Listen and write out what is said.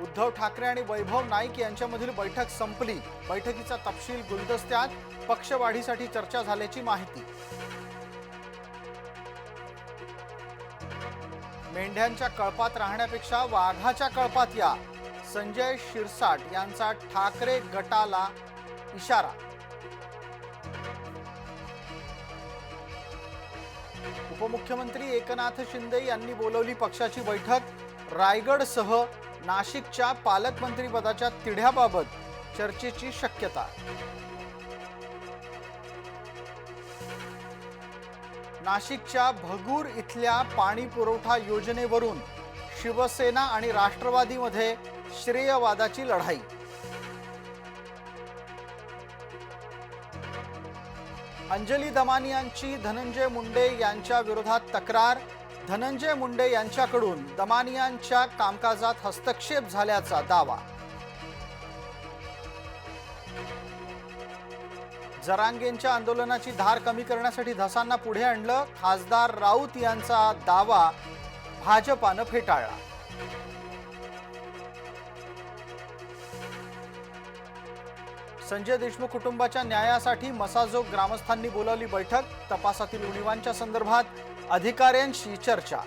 उद्धव ठाकरे आणि वैभव नाईक यांच्यामधील बैठक संपली. बैठकीचा तपशील गुलदस्त्यात पक्षवाढीसाठी चर्चा झाल्याची माहिती. मेंढ्यांच्या कळपात राहण्यापेक्षा वाघाच्या कळपात या. संजय शिरसाट यांचा ठाकरे गटाला इशारा. उपमुख्यमंत्री एकनाथ शिंदे यांनी बोलवली पक्षाची बैठक. रायगडसह नाशिकच्या पालकमंत्रीपदाच्या तिढ्याबाबत चर्चेची शक्यता. नाशिकच्या भगूर इथल्या पाणी पुरवठा योजनेवरून शिवसेना आणि राष्ट्रवादीमध्ये श्रेयवादाची लढाई. अंजली दमानियांची धनंजय मुंडे यांच्या विरोधात तक्रार धनंजय मुंडे यांच्याकडून दमानियांच्या कामकाजात हस्तक्षेप झाल्याचा दावा. जरांगेंच्या आंदोलनाची धार कमी करण्यासाठी धसांना पुढे आणलं खासदार राऊत यांचा दावा भाजपानं फेटाळला. संजय देशमुख कुटुंबाच्या न्यायासाठी मसाजोग ग्रामस्थांनी बोलावली बैठक. तपासातील उणीवांच्या संदर्भात अधिकाऱ्यांशी चर्चा.